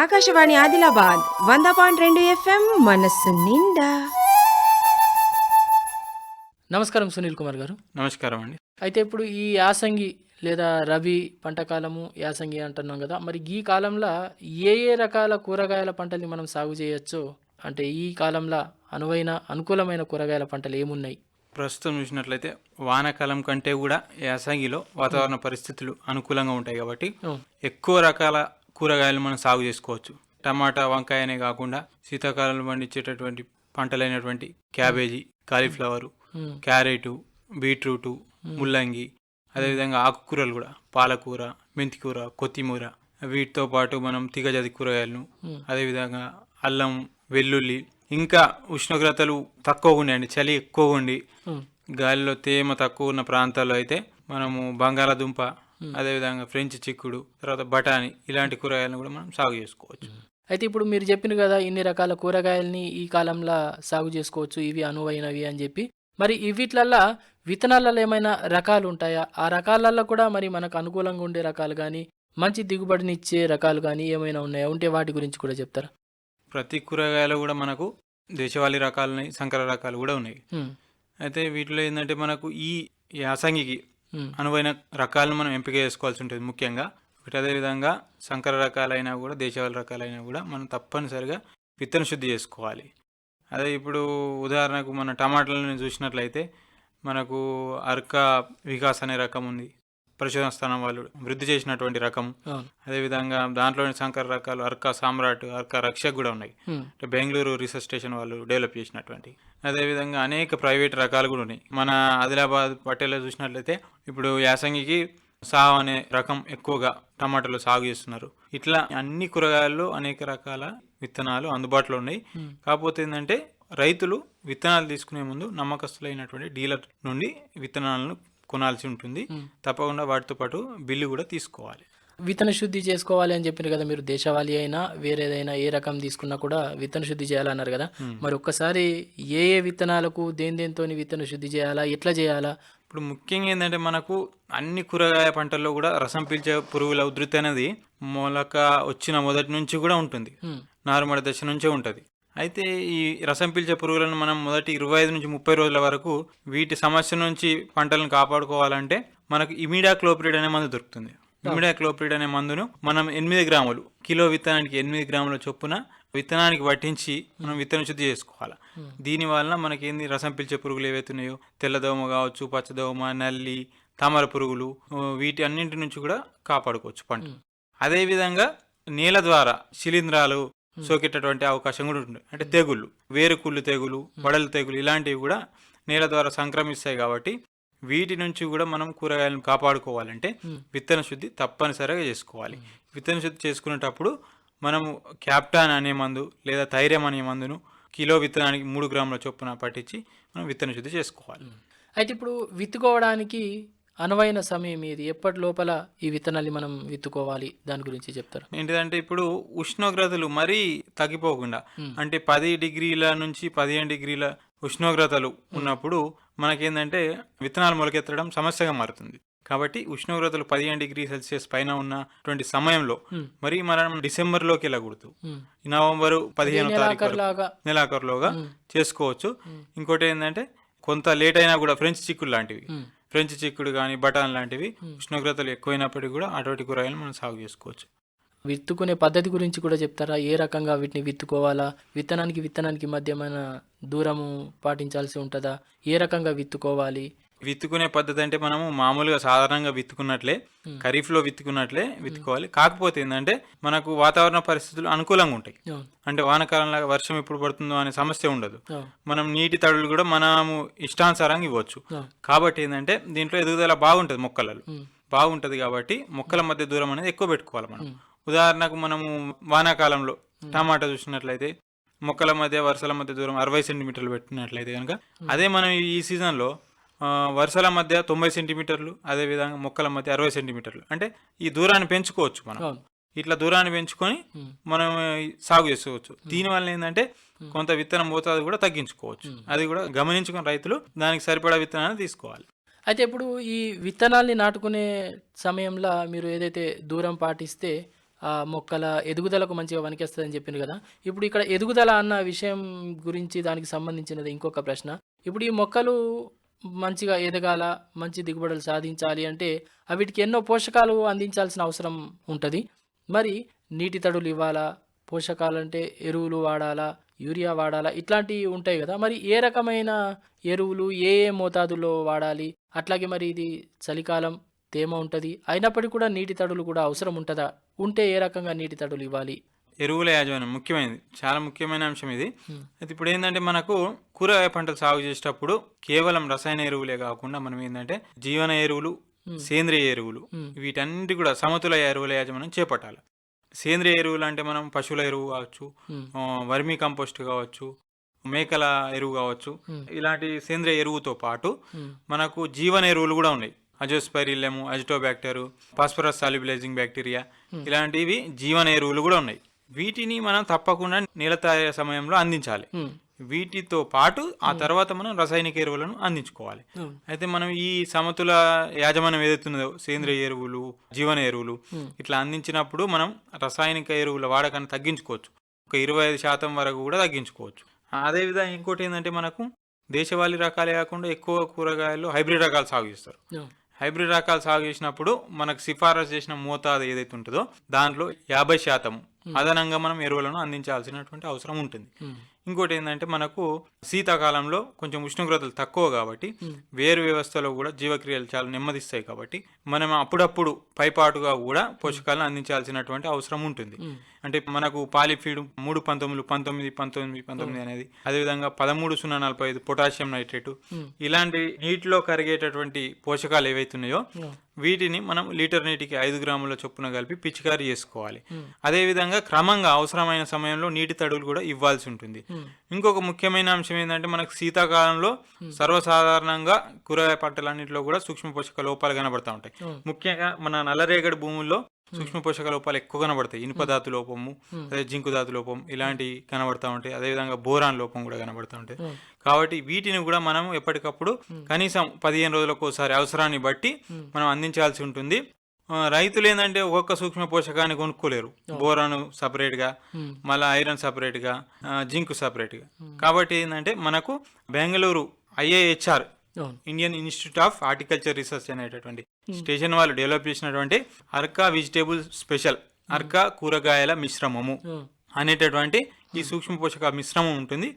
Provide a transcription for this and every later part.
ఆకాశవాణి ఆదిలాబాద్ వంద పాయింట్ రెండు ఎఫ్ఎం మనస్సు నిండా. నమస్కారం సునీల్ కుమార్ గారు. నమస్కారం అండి. అయితే ఇప్పుడు ఈ యాసంగి లేదా రబీ పంట కాలము యాసంగి అంటున్నాం కదా మరి ఈ కాలంలో ఏ ఏ రకాల కూరగాయల పంటల్ని మనం సాగు చేయొచ్చు? అంటే ఈ కాలంలో అనువైన అనుకూలమైన కూరగాయల పంటలు ఏమున్నాయి? ప్రస్తుతం చూసినట్లయితే వానాకాలం కంటే కూడా యాసంగిలో వాతావరణ పరిస్థితులు అనుకూలంగా ఉంటాయి కాబట్టి. ఎక్కువ రకాల కూరగాయలు మనం సాగు చేసుకోవచ్చు. టమాటా వంకాయనే కాకుండా శీతాకాలంలో పండించేటటువంటి పంటలైనటువంటి క్యాబేజీ కాలీఫ్లవరు క్యారెటు బీట్రూటు ముల్లంగి అదేవిధంగా ఆకుకూరలు కూడా పాలకూర మెంతికూర కొత్తిమూర వీటితో పాటు మనం తిగజాతి కూరగాయలను. అదేవిధంగా అల్లం వెల్లుల్లి ఇంకా ఉష్ణోగ్రతలు తక్కువగా ఉన్నాయండి చలి ఎక్కువగా ఉండి గాలిలో తేమ తక్కువ ఉన్న ప్రాంతాల్లో అయితే మనము బంగాళాదుంప అదేవిధంగా ఫ్రెంచ్ చిక్కుడు తర్వాత బఠానీ ఇలాంటి కూరగాయలను కూడా మనం సాగు చేసుకోవచ్చు. అయితే ఇప్పుడు మీరు చెప్పిన కదా ఇన్ని రకాల కూరగాయల్ని ఈ కాలంలో సాగు చేసుకోవచ్చు ఇవి అనువైనవి అని చెప్పి. మరి ఇవిట్లల్లా విత్తనాలలో ఏమైనా రకాలు ఉంటాయా? ఆ రకాలలో కూడా మరి మనకు అనుకూలంగా ఉండే రకాలు కానీ మంచి దిగుబడినిచ్చే రకాలు కానీ ఏమైనా ఉన్నాయా? ఉంటే వాటి గురించి కూడా చెప్తారా? ప్రతి కూరగాయలు కూడా మనకు దేశవాళీ రకాలు సంకర రకాలు కూడా ఉన్నాయి. ఉమ్, అయితే వీటిలో ఏంటంటే మనకు ఈ యాసంగికి అనువైన రకాలను మనం ఎంపిక చేసుకోవాల్సి ఉంటుంది ముఖ్యంగా. ఒకటి అదేవిధంగా సంకర రకాలైనా కూడా దేశవాళీ రకాలైనా కూడా మనం తప్పనిసరిగా విత్తన శుద్ధి చేసుకోవాలి. అదే ఇప్పుడు ఉదాహరణకు మన టమాటాలను చూసినట్లయితే మనకు అర్క వికాస్ అనే రకం ఉంది. పరిశోధన స్థానం వాళ్ళు వృద్ధి చేసినటువంటి రకం. అదేవిధంగా దాంట్లోని సంకర రకాలు అర్క సామ్రాట్ అర్క రక్షక్ కూడా ఉన్నాయి. ఉమ్, అంటే బెంగళూరు రీసెర్చ్ స్టేషన్ వాళ్ళు డెవలప్ చేసినటువంటి. అదేవిధంగా అనేక ప్రైవేట్ రకాలు కూడా ఉన్నాయి. మన ఆదిలాబాద్ పట్టేలో చూసినట్లయితే ఇప్పుడు యాసంగికి సావ్ అనే రకం ఎక్కువగా టమాటాలు సాగు చేస్తున్నారు. ఇట్లా అన్ని కూరగాయల్లో అనేక రకాల విత్తనాలు అందుబాటులో ఉన్నాయి. కాకపోతే ఏంటంటే రైతులు విత్తనాలు తీసుకునే ముందు నమ్మకస్తులైనటువంటి డీలర్ నుండి విత్తనాలను కొనాల్సి ఉంటుంది. తప్పకుండా వాటితో పాటు బిల్లు కూడా తీసుకోవాలి. విత్తన శుద్ధి చేసుకోవాలి అని చెప్పారు కదా మీరు దేశవాళీ అయినా వేరేదైనా ఏ రకం తీసుకున్నా కూడా విత్తన శుద్ధి చేయాలన్నారు కదా. మరి ఒక్కసారి ఏ ఏ విత్తనాలకు దేని దేనితోని విత్తన శుద్ధి చేయాలా ఎట్లా చేయాలా ఇప్పుడు ముఖ్యంగా ఏంటంటే మనకు అన్ని కూరగాయ పంటల్లో కూడా రసం పీల్చే పురుగుల ఉధృతి అనేది మొలక వచ్చిన మొదటి నుంచి కూడా ఉంటుంది. ఉమ్, నారుమడి దశ నుంచే ఉంటుంది. అయితే ఈ రసం పీల్చే పురుగులను మనం మొదటి ఇరవై ఐదు నుంచి ముప్పై రోజుల వరకు వీటి సమస్య నుంచి పంటలను కాపాడుకోవాలంటే మనకు ఇమిడా క్లోప్రిడ్ అనే మందు దొరుకుతుంది. ఇమిడా క్లోప్రిడ్ అనే మందును మనం ఎనిమిది గ్రాములు కిలో విత్తనానికి ఎనిమిది గ్రాముల చొప్పున విత్తనానికి పట్టించి మనం విత్తన శుద్ధి చేసుకోవాలి. దీని వలన మనకి ఏంది రసం పీల్చే పురుగులు ఏవైతే ఉన్నాయో తెల్లదోమ కావచ్చు పచ్చదోమ నల్లి తామర పురుగులు వీటి అన్నింటి నుంచి కూడా కాపాడుకోవచ్చు పంట. అదేవిధంగా నేల ద్వారా శిలీంధ్రాలు సోకేటటువంటి అవకాశం కూడా ఉంటుంది. అంటే తెగుళ్ళు వేరుకుళ్ళు తెగులు వడల తెగులు ఇలాంటివి కూడా నేల ద్వారా సంక్రమిస్తాయి కాబట్టి వీటి నుంచి కూడా మనం కూరగాయలను కాపాడుకోవాలంటే విత్తన శుద్ధి తప్పనిసరిగా చేసుకోవాలి. విత్తన శుద్ధి చేసుకునేటప్పుడు మనము క్యాప్టాన్ అనే మందు లేదా ధైర్యం అనే మందును కిలో విత్తనానికి మూడు గ్రాముల చొప్పున పట్టించి మనం విత్తన శుద్ధి చేసుకోవాలి. అయితే ఇప్పుడు విత్తుకోవడానికి అనువైన సమయం ఇది ఎప్పటి లోపల ఈ విత్తనాన్ని మనం విత్తుకోవాలి? దాని గురించి చెప్తారా? ఏంటిదంటే ఇప్పుడు ఉష్ణోగ్రతలు మరీ తగ్గిపోకుండా అంటే పది డిగ్రీల నుంచి పదిహేను డిగ్రీల ఉష్ణోగ్రతలు ఉన్నప్పుడు మనకేందంటే విత్తనాలు మొలకెత్తడం సమస్యగా మారుతుంది. కాబట్టి ఉష్ణోగ్రతలు పదిహేను డిగ్రీ సెల్సియస్ పైన ఉన్నటువంటి సమయంలో మరి మనం డిసెంబర్లోకి వెళ్ళకూడదు. ఉమ్, ఈ నవంబరు పదిహేనో తారీఖు నెలాఖరులోగా. చేసుకోవచ్చు. ఇంకోటి ఏంటంటే కొంత లేట్ అయినా కూడా ఫ్రెంచ్ చిక్కుడు లాంటివి. ఫ్రెంచ్ చిక్కుడు కానీ బటాన్ లాంటివి ఉష్ణోగ్రతలు ఎక్కువైనప్పటికీ కూడా అటువంటి కూరగాయలు మనం సాగు చేసుకోవచ్చు. విత్తుకునే పద్ధతి గురించి కూడా చెప్తారా? ఏ రకంగా వీటిని విత్తుకోవాలా? విత్తనానికి విత్తనానికి మధ్య ఏమైనా దూరము పాటించాల్సి ఉంటుందా? ఏ రకంగా విత్తుకోవాలి? విత్తుకునే పద్ధతి అంటే మనము మామూలుగా సాధారణంగా విత్తుకున్నట్లే ఖరీఫ్లో విత్తుకున్నట్లే విత్తుకోవాలి. కాకపోతే ఏంటంటే మనకు వాతావరణ పరిస్థితులు అనుకూలంగా ఉంటాయి. అంటే వానకాలంలాగా వర్షం ఎప్పుడు పడుతుందో అనే సమస్య ఉండదు. మనం నీటి తడులు కూడా మనము ఇష్టానుసారంగా ఇవ్వచ్చు. కాబట్టి ఏంటంటే దీంట్లో ఎదుగుదల బాగుంటుంది మొక్కలలో. ఉమ్, బాగుంటుంది కాబట్టి మొక్కల మధ్య దూరం అనేది ఎక్కువ పెట్టుకోవాలి మనం. ఉదాహరణకు మనము వానాకాలంలో టమాటా చూసినట్లయితే మొక్కల మధ్య వరుసల మధ్య దూరం అరవై సెంటీమీటర్లు పెట్టినట్లయితే కనుక అదే మనం ఈ సీజన్లో వరుసల మధ్య తొంభై సెంటీమీటర్లు అదేవిధంగా మొక్కల మధ్య అరవై సెంటీమీటర్లు. అంటే ఈ దూరాన్ని పెంచుకోవచ్చు మనం. ఇట్లా దూరాన్ని పెంచుకొని మనం సాగు చేసుకోవచ్చు. దీనివల్ల ఏంటంటే కొంత విత్తనం మోతాదు కూడా తగ్గించుకోవచ్చు. అది కూడా గమనించుకుని రైతులు దానికి సరిపడా విత్తనాన్ని తీసుకోవాలి. అయితే ఇప్పుడు ఈ విత్తనాల్ని నాటుకునే సమయంలో మీరు ఏదైతే దూరం పాటిస్తే ఆ మొక్కల ఎదుగుదలకు మంచిగా పనికేస్తుందని చెప్పింది కదా. ఇప్పుడు ఇక్కడ ఎదుగుదల అన్న విషయం గురించి దానికి సంబంధించినది ఇంకొక ప్రశ్న. ఇప్పుడు ఈ మొక్కలు మంచిగా ఎదగాల మంచి దిగుబడులు సాధించాలి అంటే వీటికి ఎన్నో పోషకాలు అందించాల్సిన అవసరం ఉంటుంది. మరి నీటి తడులు ఇవ్వాలా పోషకాలంటే ఎరువులు వాడాలా యూరియా వాడాలా ఇట్లాంటివి ఉంటాయి కదా. మరి ఏ రకమైన ఎరువులు ఏ ఏ మోతాదులో వాడాలి? అట్లాగే మరి ఇది చలికాలం తేమ ఉంటుంది. అయినప్పటికీ కూడా నీటి తడులు కూడా అవసరం ఉంటుందా? ఉంటే ఏ రకంగా నీటి తడులు ఇవ్వాలి? ఎరువుల యాజమాన్యం ముఖ్యమైనది చాలా ముఖ్యమైన అంశం ఇది. అయితే ఇప్పుడు ఏంటంటే మనకు కూరగాయ పంటలు సాగు చేసేటప్పుడు కేవలం రసాయన ఎరువులే కాకుండా మనం ఏంటంటే జీవన ఎరువులు సేంద్రియ ఎరువులు. వీటన్నిటి కూడా సమతుల ఎరువుల యాజమాన్యం చేపట్టాలి సేంద్రియ ఎరువులు అంటే మనం పశువుల ఎరువు కావచ్చు వర్మీ కంపోస్ట్ కావచ్చు మేకల ఎరువు కావచ్చు. ఇలాంటి సేంద్రియ ఎరువుతో పాటు. మనకు జీవన ఎరువులు కూడా ఉన్నాయి azospirillum azotobacter phosphorus solubilizing bacteria ఇలాంటివి జీవన ఎరువులు కూడా ఉన్నాయి వీటిని మనం తప్పకుండా నీలతాయ సమయంలో అందించాలి. వీటితో పాటు ఆ తర్వాత మనం రసాయనిక ఎరువులను అందించుకోవాలి. అయితే మనం ఈ సమతుల యాజమాన్యం ఏదైతున్నదో సేంద్రియ ఎరువులు జీవన ఎరువులు. ఇట్లా అందించినప్పుడు మనం రసాయనిక ఎరువుల వాడకాన్ని తగ్గించుకోవచ్చు ఒక ఇరవై ఐదు శాతం వరకు కూడా తగ్గించుకోవచ్చు అదేవిధంగా ఇంకోటి ఏంటంటే మనకు దేశవాళీ రకాలే కాకుండా ఎక్కువ కూరగాయలు హైబ్రిడ్ రకాలు సాగు చేస్తారు. హైబ్రిడ్ రకాలు సాగు చేసినప్పుడు మనకు సిఫారసు చేసిన మోతాదు ఏదైతే ఉంటుందో దాంట్లో యాభై శాతం అదనంగా మనం ఎరువులను అందించాల్సినటువంటి అవసరం ఉంటుంది Hmm. ఇంకోటి ఏంటంటే మనకు శీతాకాలంలో కొంచెం ఉష్ణోగ్రతలు తక్కువ కాబట్టి వేరు వ్యవస్థలో కూడా జీవక్రియలు చాలా నెమ్మదిస్తాయి కాబట్టి మనం అప్పుడప్పుడు పైపాటుగా కూడా పోషకాలను అందించాల్సినటువంటి అవసరం ఉంటుంది. అంటే మనకు పాలిఫీడ్ మూడు పంతొమ్మిది పంతొమ్మిది పంతొమ్మిది పంతొమ్మిది అనేది అదేవిధంగా పదమూడు సున్నా నలభై ఐదు పొటాషియం నైట్రేటు ఇలాంటి నీటిలో కరిగేటటువంటి పోషకాలు ఏవైతున్నాయో వీటిని మనం లీటర్ నీటికి ఐదు గ్రాముల చొప్పున కలిపి పిచికారీ చేసుకోవాలి. అదేవిధంగా క్రమంగా అవసరమైన సమయంలో నీటి తడులు కూడా ఇవ్వాల్సి ఉంటుంది. ఇంకొక ముఖ్యమైన అంశం ఏంటంటే మనకు శీతాకాలంలో సర్వసాధారణంగా కూరగాయ పంటలన్నింటిలో కూడా సూక్ష్మ పోషక లోపాలు కనబడతా ఉంటాయి. ముఖ్యంగా మన నల్లరేగడి భూముల్లో సూక్ష్మ పోషక లోపాలు ఎక్కువ కనబడతాయి. ఇనుప ధాతు లోపము అదే జింకు ధాతు లోపం ఇలాంటివి కనబడతా ఉంటాయి. అదేవిధంగా బోరాన్ లోపం కూడా కనబడతా ఉంటాయి. కాబట్టి వీటిని కూడా మనం ఎప్పటికప్పుడు కనీసం పదిహేను రోజులకు ఒకసారి అవసరాన్ని బట్టి మనం అందించాల్సి ఉంటుంది. రైతులు ఏంటంటే ఒక్కొక్క సూక్ష్మ పోషకాన్ని కొనుక్కోలేరు. బోరాను సపరేట్గా మళ్ళీ ఐరన్ సపరేట్గా జింక్ సపరేట్గా. కాబట్టి ఏంటంటే మనకు Bengaluru IIHR. Indian Institute of Horticulture Research అనేటటువంటి స్టేషన్ వాళ్ళు డెవలప్ చేసినటువంటి అర్కా వెజిటేబుల్ స్పెషల్ అర్కా కూరగాయల మిశ్రమము అవును. అనేటటువంటి ఈ సూక్ష్మ పోషక మిశ్రమం ఉంటుంది.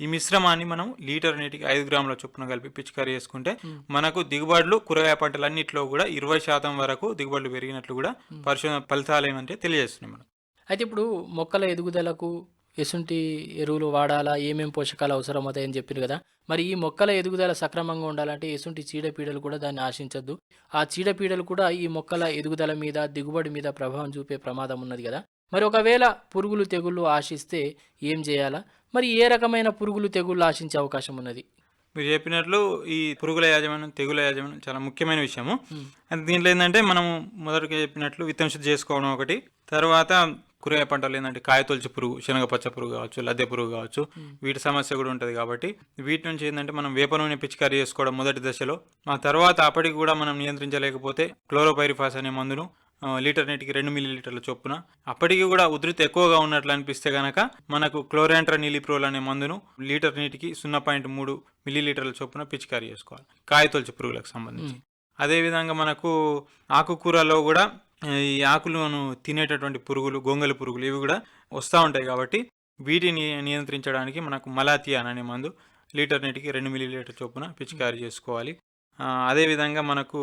ఈ మిశ్రమాన్ని మనం లీటర్ నీటికి ఐదు గ్రాముల చొప్పున కలిపి పిచికారీ చేసుకుంటే మనకు దిగుబడులు కూరగాయ పంటలన్నింటిలో కూడా ఇరవై శాతం వరకు దిగుబడులు పెరిగినట్లు కూడా పరిశోధన ఫలితాలు ఏమంటే తెలియజేస్తున్నాయి మనం అయితే ఇప్పుడు మొక్కల ఎదుగుదలకు ఎసుంటి ఎరువులు వాడాలా? ఏమేం పోషకాలు అవసరం అవుతాయని చెప్పింది కదా. మరి ఈ మొక్కల ఎదుగుదల సక్రమంగా ఉండాలంటే ఎసుంటి చీడపీడలు కూడా దాన్ని ఆశించద్దు. ఆ చీడపీడలు కూడా ఈ మొక్కల ఎదుగుదల మీద దిగుబడి మీద ప్రభావం చూపే ప్రమాదం ఉన్నది కదా. మరి ఒకవేళ పురుగులు తెగుళ్ళు ఆశిస్తే ఏం చేయాలా? మరి ఏ రకమైన పురుగులు తెగుళ్ళు ఆశించే అవకాశం ఉన్నది? మీరు చెప్పినట్లు ఈ పురుగుల యాజమాన్యం తెగుల యాజమాన్యం చాలా ముఖ్యమైన విషయము. దీంట్లో ఏంటంటే మనం మొదటిగా చెప్పినట్లు విత్తన శుద్ధి చేసుకోవడం ఒకటి. తర్వాత కూరగాయ పంటలు ఏంటంటే కాయతొలచి పురుగు శనగ పచ్చ పురుగు కావచ్చు లద్దె పురుగు కావచ్చు వీటి సమస్య కూడా ఉంటుంది కాబట్టి వీటి నుంచి ఏంటంటే మనం వేప నూనె పిచికారీ చేసుకోవడం మొదటి దశలో. ఆ తర్వాత అప్పటికి కూడా మనం నియంత్రించలేకపోతే క్లోరోపైరిఫాస్ అనే మందును లీటర్ నీటికి రెండు మిల్లీ లీటర్ల చొప్పున. అప్పటికి కూడా ఉధృతి ఎక్కువగా ఉన్నట్లు అనిపిస్తే గనక మనకు క్లోరాంట్రా నీలిప్రోల్ అనే మందును లీటర్ నీటికి సున్నా పాయింట్ మూడు మిల్లీ లీటర్ల చొప్పున పిచికారీ చేసుకోవాలి కాయతొలచి పురుగులకు సంబంధించి. అదేవిధంగా మనకు ఆకుకూరలో కూడా ఈ ఆకులను తినేటటువంటి పురుగులు గొంగలి పురుగులు ఇవి కూడా వస్తూ ఉంటాయి కాబట్టి వీటిని నియంత్రించడానికి మనకు మలాథియాన్ అనే మందు లీటర్ నీటికి రెండు మిల్లీ లీటర్ చొప్పున పిచికారీ చేసుకోవాలి. అదేవిధంగా మనకు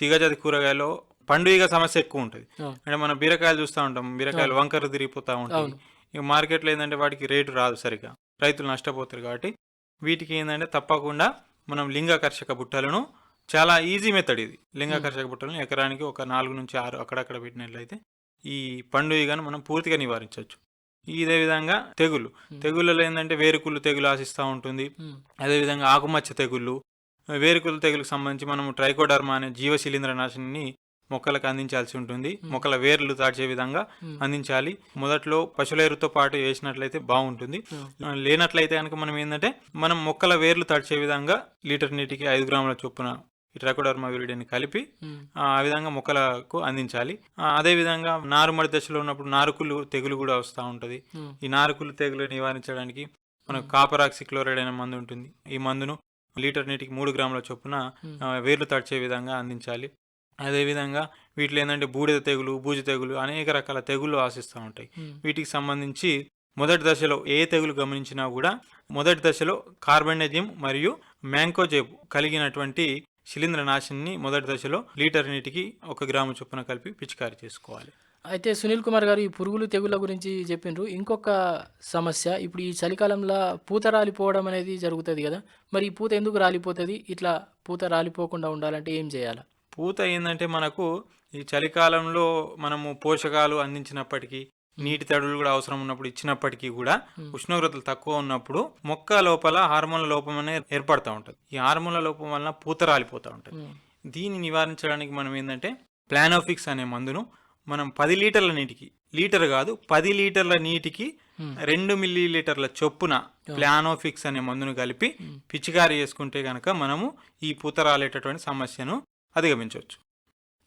తీగజాతి కూరగాయలో పండుగ సమస్య ఎక్కువ ఉంటుంది. అంటే మనం బీరకాయలు చూస్తూ ఉంటాం బీరకాయలు వంకర తిరిగిపోతూ ఉంటాయి. ఇక మార్కెట్లో ఏంటంటే వాటికి రేటు రాదు సరిగా రైతులు నష్టపోతారు కాబట్టి వీటికి ఏంటంటే తప్పకుండా మనం లింగాకర్షక బుట్టలను చాలా ఈజీ మెథడ్ ఇది. లింగాకర్షక బుట్టలను ఎకరానికి ఒక నాలుగు నుంచి ఆరు అక్కడక్కడ పెట్టినట్లయితే ఈ పండుగను మనం పూర్తిగా నివారించవచ్చు. ఇదే విధంగా తెగులు. తెగుళ్ళలో ఏంటంటే వేరుకుళ్ళు తెగులు ఆశిస్తూ ఉంటుంది. ఉమ్. అదేవిధంగా ఆకుమచ్చ తెగుళ్ళు. వేరుకుల తెగులకు సంబంధించి మనం ట్రైకోడర్మా అనే జీవ శిలీంద్ర నాశిని మొక్కలకు అందించాల్సి ఉంటుంది. మొక్కల వేర్లు తాడ్చే విధంగా అందించాలి. మొదట్లో పశువుల ఎరువుతో పాటు వేసినట్లయితే బాగుంటుంది. లేనట్లయితే కనుక మనం ఏంటంటే మనం మొక్కల వేర్లు తడిచే విధంగా లీటర్ నీటికి ఐదు గ్రాముల చొప్పున ఈ ట్రైకోడర్మా విరిడిని కలిపి ఆ విధంగా మొక్కలకు అందించాలి. అదే విధంగా నారుమడి దశలో ఉన్నప్పుడు నారుకులు తెగులు కూడా వస్తూ ఉంటుంది. ఈ నారుకులు తెగులు నివారించడానికి మనకు కాపరాక్సి క్లోరైడ్ అనే మందు ఉంటుంది. ఈ మందును లీటర్ నీటికి మూడు గ్రాముల చొప్పున వేర్లు తడిచే విధంగా అందించాలి. అదేవిధంగా వీటిలో ఏంటంటే బూడిద తెగులు బూజు తెగులు అనేక రకాల తెగుళ్ళు ఆశిస్తూ ఉంటాయి. వీటికి సంబంధించి మొదటి దశలో ఏ తెగులు గమనించినా కూడా మొదటి దశలో కార్బెండజియం మరియు మ్యాంకోజేబ్ కలిగినటువంటి శిలీంద్ర నాశిని మొదటి దశలో లీటర్ నీటికి ఒక గ్రాము చొప్పున కలిపి పిచికారి చేసుకోవాలి. అయితే సునీల్ కుమార్ గారు ఈ పురుగులు తెగుళ్ళ గురించి చెప్పిండ్రు ఇంకొక సమస్య ఇప్పుడు ఈ చలికాలంలో పూత రాలిపోవడం అనేది జరుగుతుంది కదా. మరి ఈ పూత ఎందుకు రాలిపోతుంది? ఇట్లా పూత రాలిపోకుండా ఉండాలంటే ఏం చేయాలి? పూత ఏంటంటే మనకు ఈ చలికాలంలో మనము పోషకాలు అందించినప్పటికీ నీటి తడులు కూడా అవసరం ఉన్నప్పుడు ఇచ్చినప్పటికీ కూడా ఉష్ణోగ్రతలు తక్కువ ఉన్నప్పుడు మొక్క లోపల హార్మోన్ల లోపం అనేది ఏర్పడుతూ ఉంటుంది. ఈ హార్మోన్ల లోపం వలన పూత రాలిపోతూ ఉంటుంది. దీన్ని నివారించడానికి మనం ఏంటంటే ప్లానోఫిక్స్ అనే మందును మనం పది లీటర్ల నీటికి లీటర్ కాదు పది లీటర్ల నీటికి. రెండు మిల్లీ లీటర్ల చొప్పున ప్లానోఫిక్స్ అనే మందును కలిపి పిచికారి చేసుకుంటే గనక మనము ఈ పూత రాలేటటువంటి సమస్యను అధిగమించవచ్చు.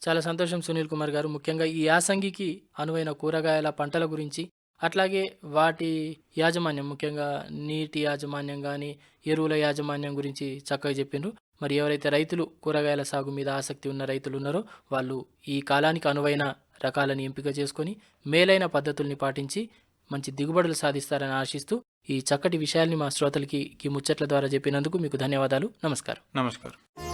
చాలా సంతోషం సునీల్ కుమార్ గారు. ముఖ్యంగా ఈ యాసంగికి అనువైన కూరగాయల పంటల గురించి అట్లాగే వాటి యాజమాన్యం ముఖ్యంగా నీటి యాజమాన్యం కానీ ఎరువుల యాజమాన్యం గురించి చక్కగా చెప్పిండ్రు. మరి ఎవరైతే రైతులు కూరగాయల సాగు మీద ఆసక్తి ఉన్న రైతులు ఉన్నారో వాళ్ళు ఈ కాలానికి అనువైన రకాలను ఎంపిక చేసుకొని మేలైన పద్ధతుల్ని పాటించి మంచి దిగుబడులు సాధిస్తారని ఆశిస్తూ ఈ చక్కటి విషయాల్ని మా శ్రోతలకి ఈ ముచ్చట్ల ద్వారా చెప్పినందుకు మీకు ధన్యవాదాలు. నమస్కారం. నమస్కారం.